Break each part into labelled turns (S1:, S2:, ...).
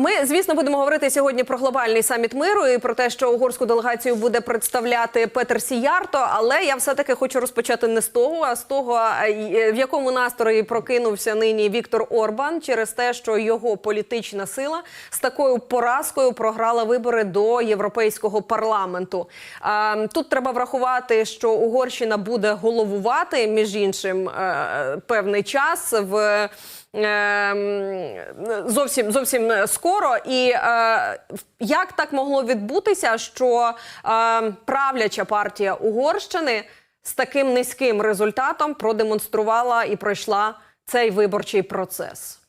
S1: Ми, звісно, будемо говорити сьогодні про глобальний саміт миру і про те, що угорську делегацію буде представляти Петер Сіярто. Але я все таки хочу розпочати не з того, а з того, е, в якому настрої прокинувся нині Віктор Орбан через те, що його політична сила з такою поразкою програла вибори до європейського парламенту. Тут треба врахувати, що Угорщина буде головувати між іншим е, певний час в. Ем, зовсім зовсім скоро. І е, як так могло відбутися, що е, правляча партія Угорщини з таким низьким результатом продемонструвала і пройшла цей виборчий процес?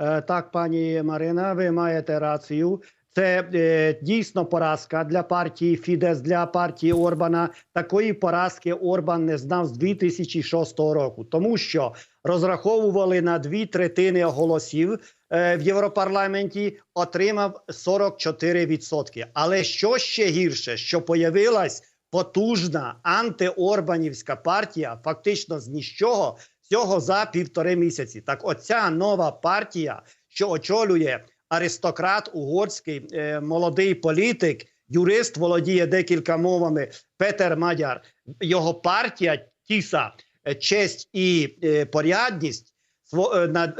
S2: Е, Так, пані Марина, ви маєте рацію. Це е, дійсно поразка для партії Фідес, для партії Орбана. Такої поразки Орбан не знав з 2006 року, тому що розраховували на дві третини голосів е, в Європарламенті, отримав 44%. Але що ще гірше, що появилась потужна антиорбанівська партія, фактично з нічого, всього за півтори місяці. Так, оця нова партія, що очолює аристократ угорський, е, молодий політик, юрист, володіє декілька мовами. Петер Мадяр, його партія Тіса, е, честь і е, порядність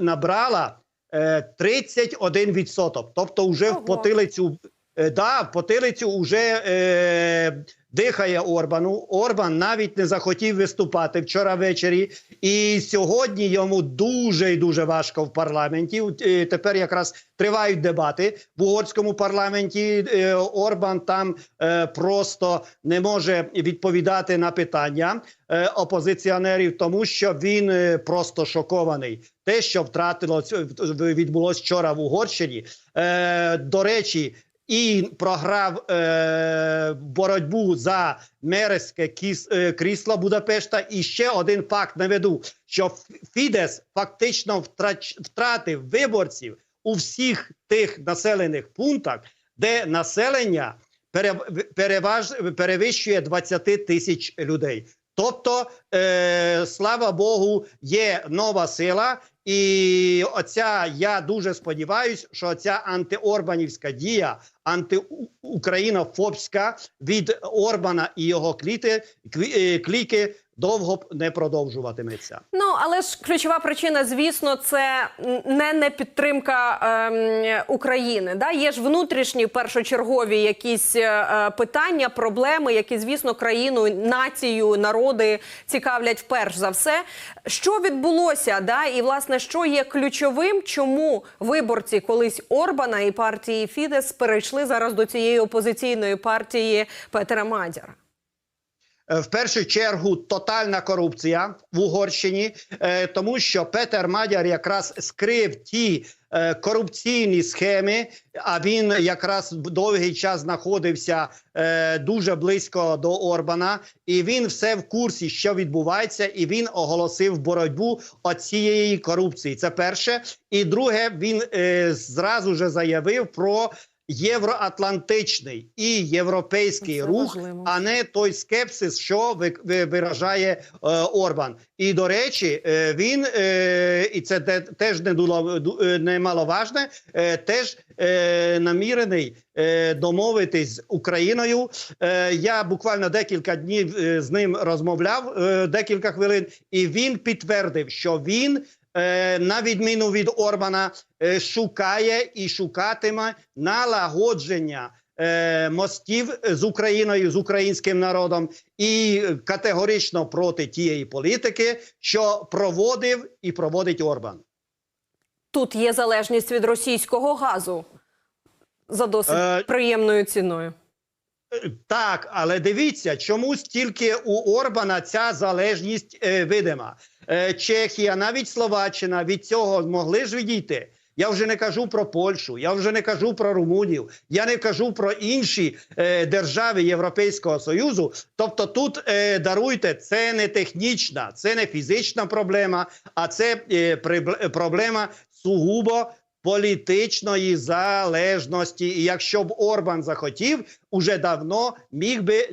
S2: набрала е, 31%. Тобто, вже в потилицю. Е, Да, потилицю вже е, дихає Орбану. Орбан навіть не захотів виступати вчора ввечері, і сьогодні йому дуже і дуже важко в парламенті. Е, Тепер якраз тривають дебати в угорському парламенті. Е, Орбан там е, просто не може відповідати на питання е, опозиціонерів, тому що він е, просто шокований. Те, що втратилось відбулось вчора в Угорщині. Е, до речі, і програв е, боротьбу за мерське кіс, е, крісло Будапешта. І ще один факт наведу, що Фідес фактично втрач, втратив виборців у всіх тих населених пунктах, де населення пере, переваж, перевищує 20 тисяч людей. Тобто, е, слава Богу, є нова сила, і оця я дуже сподіваюся, що ця антиорбанівська дія, антиукраїнофобська від Орбана і його кліти, клі- е, кліки довго не продовжуватиметься.
S1: Ну але ж ключова причина, звісно, це не, не підтримка ем, України. Да? Є ж внутрішні першочергові якісь е, питання, проблеми, які, звісно, країну, націю, народи цікавлять вперш за все. Що відбулося? Да? І власне, що є ключовим, чому виборці колись Орбана і партії Фідес перейшли зараз до цієї опозиційної партії Петера Мадяра?
S2: Е, В першу чергу тотальна корупція в Угорщині, е, тому що Петер Мадяр якраз скрив ті е, корупційні схеми. А він якраз довгий час знаходився дуже близько до Орбана, і він все в курсі, що відбувається, і він оголосив боротьбу оцієї корупції. Це перше. І друге, він зразу же заявив про. Євроатлантичний і європейський
S1: Це
S2: рух,
S1: важливо.
S2: а не той скепсис, що ви, ви- виражає е, Орбан. І до речі, е, він е, і це те- теж не дуло е, немаловажне, е, теж е, намірений е, домовитись з Україною. Е, я буквально декілька днів з ним розмовляв е, декілька хвилин, і він підтвердив, що він. Е, На відміну від Орбана, е, шукає і шукатиме налагодження е, мостів з Україною, з українським народом, і категорично проти тієї політики, що проводив і проводить Орбан.
S1: Тут є залежність від російського газу за досить
S2: Е,
S1: приємною ціною.
S2: Так, але дивіться, чомусь тільки у Орбана ця залежність е, видима. Е, Чехія, навіть Словаччина від цього змогли ж відійти. Я вже не кажу про Польщу, я вже не кажу про Румунію, я не кажу про інші е, держави Європейського Союзу. Тобто, тут е, даруйте, це не технічна, це не фізична проблема, а це е, проблема сугубо політичної залежності. І якщо б Орбан захотів, уже давно міг би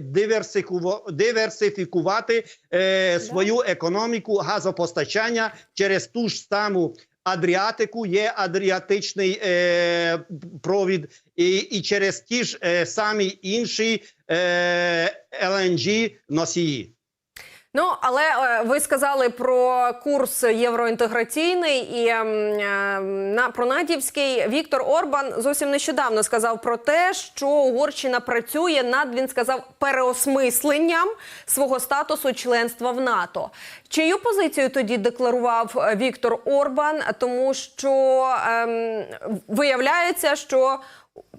S2: диверсифікувати е, свою економіку газопостачання через ту ж саму Адріатику, є Адріатичний е, провід, і, і через ті ж е, самі інші е, LNG носії.
S1: Ну але е, ви сказали про курс євроінтеграційний і ем, е, на про натівський Віктор Орбан зовсім нещодавно сказав про те, що Угорщина працює над він сказав переосмисленням свого статусу членства в НАТО. Чию позицію тоді декларував е, Віктор Орбан? Тому що ем, виявляється, що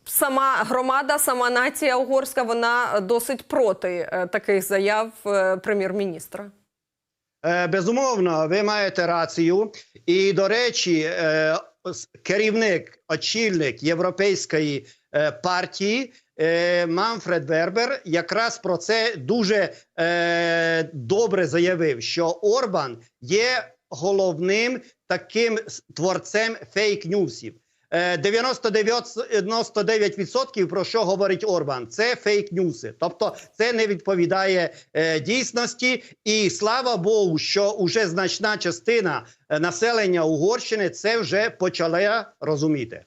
S1: Сама громада, сама нація угорська, вона досить проти е, таких заяв е, прем'єр-міністра.
S2: Е, Безумовно, ви маєте рацію. І, до речі, керівник, очільник Європейської партії Манфред Вербер якраз про це дуже добре заявив, що Орбан є головним таким творцем фейк-ньюсів. Е, 99%, 99% про що говорить Орбан, це фейк-ньюси. Тобто це не відповідає е, дійсності. І слава Богу, що вже значна частина е, населення Угорщини це вже почала розуміти.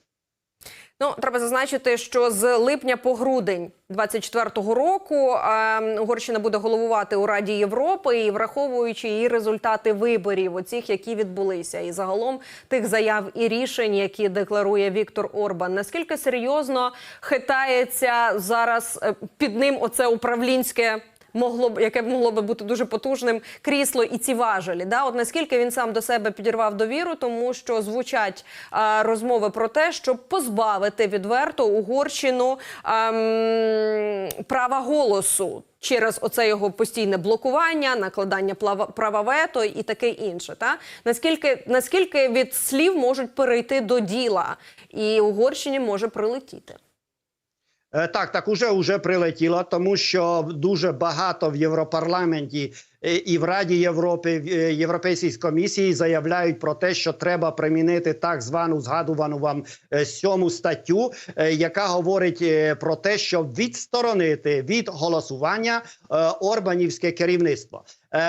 S1: Ну треба зазначити, що з липня по грудень 24-го року е, Угорщина буде головувати у Раді Європи і враховуючи її результати виборів, оцих, які відбулися, і загалом тих заяв і рішень, які декларує Віктор Орбан. Наскільки серйозно хитається зараз е, під ним оце управлінське? Могло б яке б могло би бути дуже потужним крісло і ці важелі. Да, от наскільки він сам до себе підірвав довіру, тому що звучать а, розмови про те, щоб позбавити відверто Угорщину ам, права голосу через оце його постійне блокування, накладання права вето і таке інше. Та наскільки наскільки від слів можуть перейти до діла, і Угорщині може прилетіти.
S2: Е, Так, так, уже уже прилетіло, тому що дуже багато в Європарламенті е, і в Раді Європи в е, Європейській комісії заявляють про те, що треба примінити так звану згадувану вам сьому статтю, яка говорить про те, щоб відсторонити від голосування Орбанівське керівництво.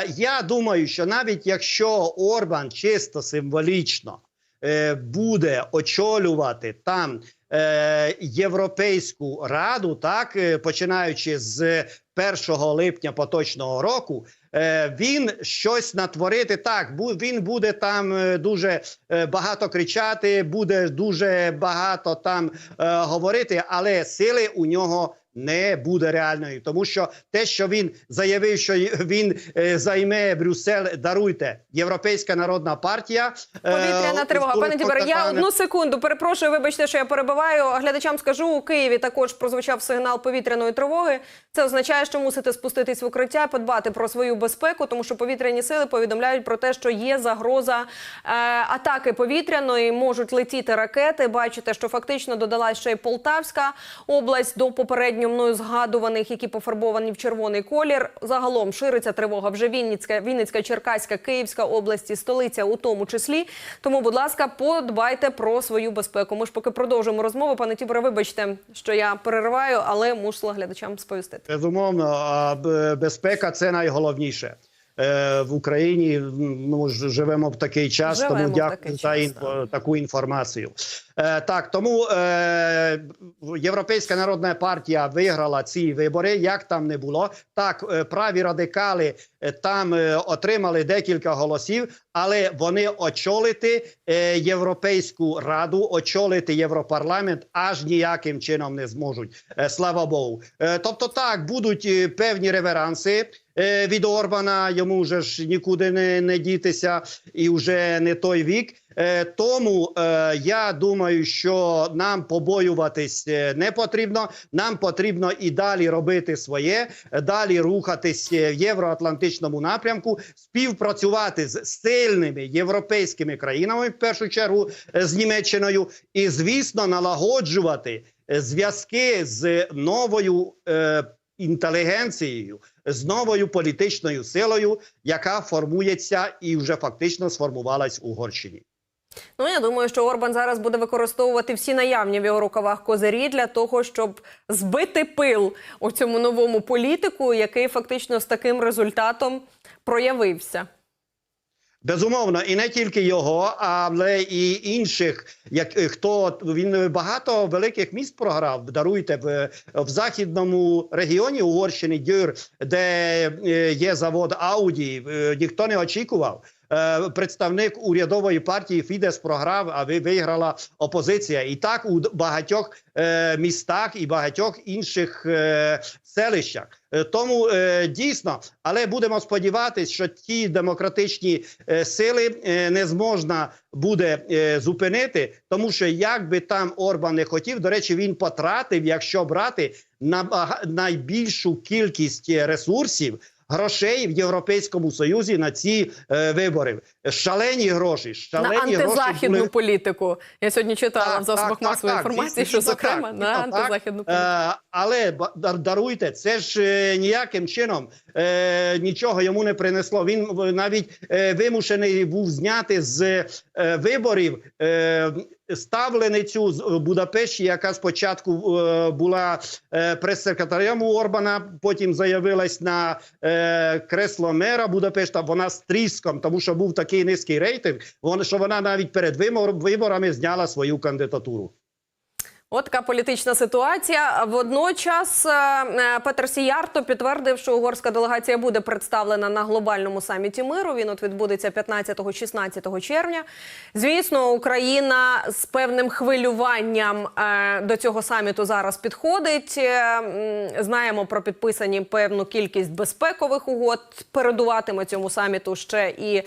S2: Я думаю, що навіть якщо Орбан чисто символічно буде очолювати там е, Європейську раду, так е, починаючи з 1 липня поточного року, е, він щось натворити так. Він буде там дуже багато кричати, буде дуже багато там говорити, але сили у нього. Не буде реальною, тому що те, що він заявив, що він е, займе Брюссель, даруйте Європейська народна партія. е,
S1: Повітряна тривога. Пане Тібере, я одну секунду перепрошую. Вибачте, що я перебиваю. Глядачам скажу у Києві. Також прозвучав сигнал повітряної тривоги. Це означає, що мусите спуститись в укриття, подбати про свою безпеку, тому що повітряні сили повідомляють про те, що є загроза е, атаки повітряної. Можуть летіти ракети. Бачите, що фактично додалась ще й Полтавська область до попередньо мною згадуваних, які пофарбовані в червоний колір. Загалом шириться тривога вже Вінницька, Вінницька, Черкаська, Київська області, столиця у тому числі. Тому, будь ласка, подбайте про свою безпеку. Ми ж поки продовжуємо розмову. Пане Тіборе, вибачте, що я перериваю, але мусила глядачам сповістити.
S2: Безумовно, безпека це найголовніше. Е, В Україні ну живемо в такий час,
S1: Живемо
S2: тому дякую за
S1: час,
S2: таку інформацію. Е, так, тому е, Європейська народна партія виграла ці вибори. Як там не було, так праві радикали там отримали декілька голосів, але вони очолити Європейську раду, очолити Європарламент аж ніяким чином не зможуть. Слава Богу. Тобто, так будуть певні реверанси. Е, Від Орбана йому вже ж нікуди не, не дітися, і вже не той вік. Е, Тому е, я думаю, що нам побоюватись не потрібно. Нам потрібно і далі робити своє, далі рухатись в євроатлантичному напрямку, співпрацювати з сильними європейськими країнами, в першу чергу з Німеччиною, і звісно, налагоджувати зв'язки з новою. Е, Інтелігенцією з новою політичною силою, яка формується і вже фактично сформувалась у Угорщині.
S1: Ну я думаю, що Орбан зараз буде використовувати всі наявні в його рукавах козирі для того, щоб збити пил у цьому новому політику, який фактично з таким результатом проявився.
S2: Безумовно, і не тільки його, але і інших, як е, хто він багато великих міст програв. Даруйте в, в західному регіоні Угорщини Дюр, де е, є завод Ауді. е, Ніхто не очікував. Е, Представник урядової партії Фідес програв, а ви виграла опозиція. І так у багатьох е, містах і багатьох інших е, селищах. Тому дійсно, але будемо сподіватися, що ті демократичні сили не зможна буде зупинити, тому що як би там Орбан не хотів, до речі, він потратив, якщо брати набага- найбільшу кількість ресурсів. Грошей в Європейському Союзі на ці е, вибори шалені гроші, шалені гроші
S1: антизахідну
S2: були.
S1: політику. Я сьогодні читала
S2: Так,
S1: в засобах
S2: так,
S1: масової
S2: так,
S1: інформації, що зокрема
S2: так,
S1: на
S2: так.
S1: антизахідну політику.
S2: Е, але даруйте, це ж е, ніяким чином е, нічого йому не принесло. Він навіть е, вимушений був зняти з е, виборів е, ставленицю з е, Будапешті, яка спочатку е, була е, прес-секретарем у Орбана, потім заявилась на кресло мера Будапешта. Вона з тріском, тому що був такий низький рейтинг. Що вона навіть перед виборами зняла свою кандидатуру.
S1: От така політична ситуація. Водночас е, е, Петр Сіярто підтвердив, що угорська делегація буде представлена на глобальному саміті миру. Він от відбудеться 15-16 червня. Звісно, Україна з певним хвилюванням е, до цього саміту зараз підходить. Знаємо про підписані певну кількість безпекових угод. Передуватиме цьому саміту ще і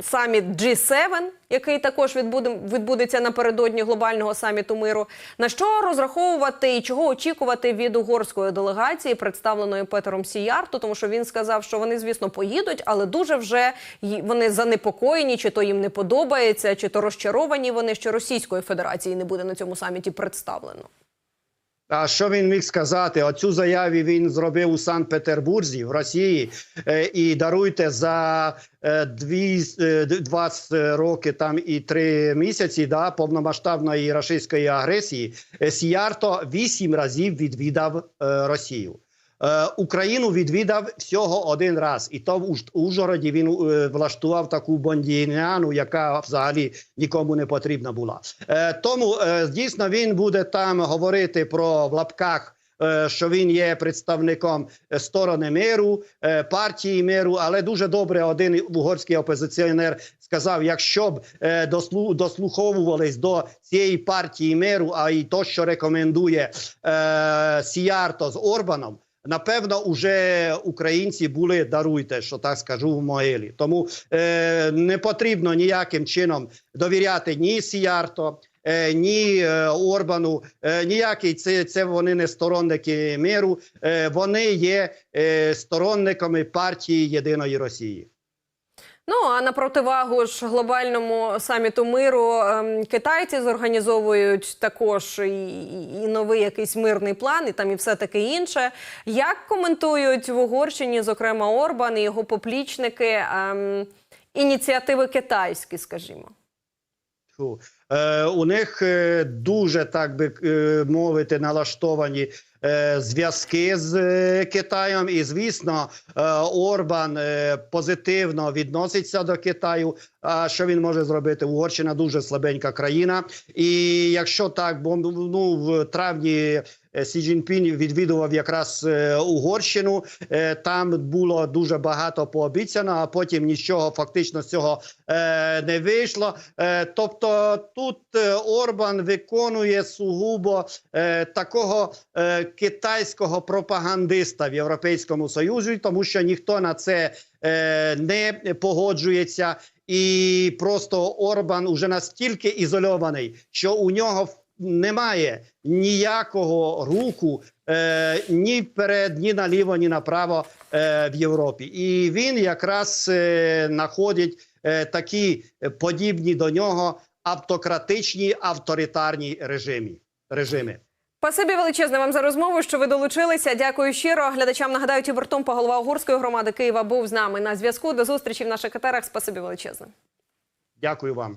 S1: саміт G7, який також відбуде, відбудеться напередодні глобального саміту миру. На що розраховувати і чого очікувати від угорської делегації, представленої Петером Сіярто, тому що він сказав, що вони, звісно, поїдуть, але дуже вже вони занепокоєні, чи то їм не подобається, чи то розчаровані вони, що Російської Федерації не буде на цьому саміті представлено.
S2: А що він міг сказати? Оцю заяву він зробив у Санкт-Петербурзі в Росії. Е, і даруйте за е, дві, е, 20 роки там і три місяці да, повномасштабної російської агресії. е, Сіярто вісім разів відвідав е, Росію. Е, Україну відвідав всього один раз, і то в Уж- Ужгороді він е, влаштував таку бондіняну, яка взагалі нікому не потрібна була. Е, Тому е, дійсно він буде там говорити про в лапках. е, Що він є представником сторони миру, партії миру, але дуже добре один угорський опозиціонер сказав: якщо б дослуховувались до цієї партії миру, а й то, що рекомендує Сіярто з Орбаном, Напевно, уже українці були даруйте, що так скажу в могилі. Тому е, не потрібно ніяким чином довіряти ні Сіярто, е, ні е, Орбану. Е, ніякий це, це вони не сторонники миру. Е, вони є е, сторонниками партії Єдиної Росії.
S1: Ну а на противагу ж глобальному саміту миру ем, китайці зорганізовують також і, і, новий якийсь мирний план, і там і все таке інше. Як коментують в Угорщині, зокрема Орбан і його поплічники, ем, ініціативи китайські, скажімо?
S2: Е, у них е, дуже так би е, мовити налаштовані зв'язки з е, Китаєм, і звісно, е, Орбан е, позитивно відноситься до Китаю. А що він може зробити? Угорщина дуже слабенька країна. І якщо так, бо ну в травні. е, Сі Цзіньпінь відвідував якраз е, Угорщину. Е, там було дуже багато пообіцяно, а потім нічого фактично з цього не вийшло. Тобто тут Орбан виконує сугубо такого китайського пропагандиста в Європейському Союзі, тому що ніхто на це не погоджується. І просто Орбан уже настільки ізольований, що у нього немає ніякого руху е, ні вперед, ні наліво, ні направо е, в Європі. І він якраз е, знаходить е, такі подібні до нього автократичні авторитарні режимі. режими.
S1: Спасибі величезне вам за розмову, що ви долучилися. Дякую щиро. Глядачам нагадаю, Тібор Томпа, голова угорської громади Києва, був з нами на зв'язку. До зустрічі в наших етерах. Спасибі величезне.
S2: Дякую вам.